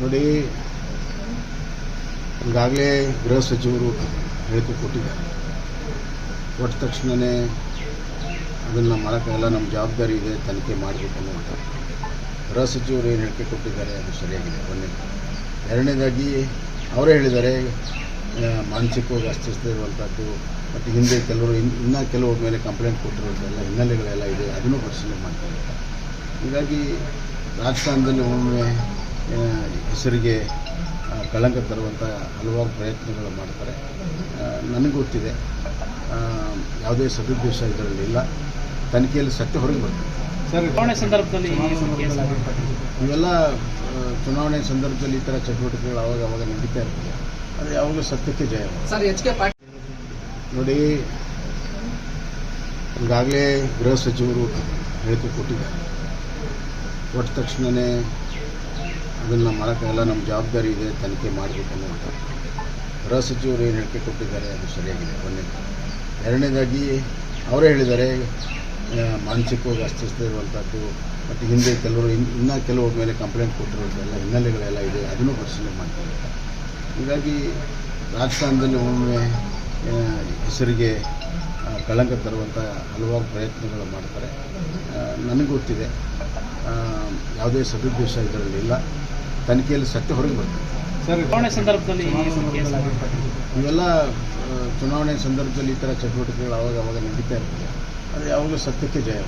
ನೋಡಿ, ಈಗಾಗಲೇ ಗೃಹ ಸಚಿವರು ಹೇಳಿಕೆ ಕೊಟ್ಟಿದ್ದಾರೆ. ಕೊಟ್ಟ ತಕ್ಷಣವೇ ಅದನ್ನು ಮಾಡೋಕ್ಕಾಗಲ್ಲ ನಮ್ಮ ಜವಾಬ್ದಾರಿ ಇದೆ, ತನಿಖೆ ಮಾಡಬೇಕು ಅನ್ನುವಂಥ ಗೃಹ ಸಚಿವರು ಏನು ಹೇಳಿಕೆ ಕೊಟ್ಟಿದ್ದಾರೆ, ಅದು ಸರಿಯಾಗಿದೆ. ಒಂದೇ ಎರಡನೇದಾಗಿ, ಅವರೇ ಹೇಳಿದ್ದಾರೆ ಮಾನಸಿಕವಾಗಿ ಅಸ್ತಿಸ್ತ ಇರುವಂಥದ್ದು ಮತ್ತು ಹಿಂದೆ ಕೆಲವರು ಇನ್ನು ಕೆಲವ್ರ ಮೇಲೆ ಕಂಪ್ಲೇಂಟ್ ಕೊಟ್ಟಿರೋದೆಲ್ಲ ಹಿನ್ನೆಲೆಗಳೆಲ್ಲ ಇದೆ, ಅದನ್ನು ಪರಿಶೀಲನೆ ಮಾಡ್ತಾರೆ. ಹೀಗಾಗಿ ರಾಜಸ್ಥಾನದಲ್ಲಿ ಒಮ್ಮೆ ಹೆಸರಿಗೆ ಕಳಂಕ ತರುವಂಥ ಹಲವಾರು ಪ್ರಯತ್ನಗಳು ಮಾಡ್ತಾರೆ. ನನಗೆ ಗೊತ್ತಿದೆ. ಯಾವುದೇ ಸದುದ್ದೇಶ ಇದರಲ್ಲಿ ಇಲ್ಲ. ತನಿಖೆಯಲ್ಲಿ ಸತ್ಯ ಹೊರಗೆ ಬರ್ತದೆ. ಸರ್ ಚುನಾವಣೆ ಸಂದರ್ಭದಲ್ಲಿ ಈ ಕೇಸ್ ಆಗುತ್ತೆ ಇವೆಲ್ಲ ಚುನಾವಣೆ ಸಂದರ್ಭದಲ್ಲಿ ಈ ಥರ ಚಟುವಟಿಕೆಗಳು ಅವಾಗ ಅವಾಗ ನಡೀತಾ ಇರ್ತದೆ. ಅದು ಯಾವಾಗಲೂ ಸತ್ಯಕ್ಕೆ ಜಯ. ಸರ್ ಎಚ್ ಕೆ ಪಾಟೀಲ್ ನೋಡಿ ಈಗಾಗಲೇ ಗೃಹ ಸಚಿವರು ಹೇಳಿಕೆ ಕೊಟ್ಟಿದ್ದಾರೆ. ಕೊಟ್ಟ ತಕ್ಷಣವೇ ಅದನ್ನು ಮಾಡೋಕ್ಕಾಗಲ್ಲ ನಮ್ಮ ಜವಾಬ್ದಾರಿ ಇದೆ, ತನಿಖೆ ಮಾಡಬೇಕು ಅನ್ನುವಂಥ ಗೃಹ ಸಚಿವರು ಏನು ಹೇಳಿಕೆ ಕೊಟ್ಟಿದ್ದಾರೆ ಅದು ಸರಿಯಾಗಿದೆ. ಒಂದನೇದು ಎರಡನೇದಾಗಿ ಅವರೇ ಹೇಳಿದ್ದಾರೆ ಮಾನಸಿಕವಾಗಿ ಅಸ್ವಸ್ಥ ಇರುವಂಥದ್ದು ಮತ್ತು ಹಿಂದೆ ಕೆಲವರು ಇನ್ನು ಇನ್ನೂ ಕೆಲವ್ರ ಮೇಲೆ ಕಂಪ್ಲೇಂಟ್ ಕೊಟ್ಟಿರೋದೆಲ್ಲ ಹಿನ್ನೆಲೆಗಳೆಲ್ಲ ಇದೆ, ಅದನ್ನು ಪರಿಶೀಲನೆ ಮಾಡ್ತಾರೆ ಹೀಗಾಗಿ ರಾಜಸ್ಥಾನದಲ್ಲಿ ಒಮ್ಮೆ ಹೆಸರಿಗೆ ಕಳಂಕ ತರುವಂಥ ಹಲವಾರು ಪ್ರಯತ್ನಗಳು ಮಾಡ್ತಾರೆ. ನನಗೆ ಗೊತ್ತಿದೆ ಯಾವುದೇ ಸದುದ್ದೇಶ ಇದರಲ್ಲಿ ಇಲ್ಲ. ತನಿಖೆಯಲ್ಲಿ ಸತ್ಯ ಹೊರಗೆ ಬರ್ತದೆ. ಚುನಾವಣೆ ಸಂದರ್ಭದಲ್ಲಿ ಇವೆಲ್ಲ ಚುನಾವಣೆ ಸಂದರ್ಭದಲ್ಲಿ ಈ ಥರ ಚಟುವಟಿಕೆಗಳು ಅವಾಗ ಅವಾಗ ನಡೀತಾ ಇರ್ತದೆ. ಅದು ಯಾವಾಗಲೂ ಸತ್ಯಕ್ಕೆ ಜಯ.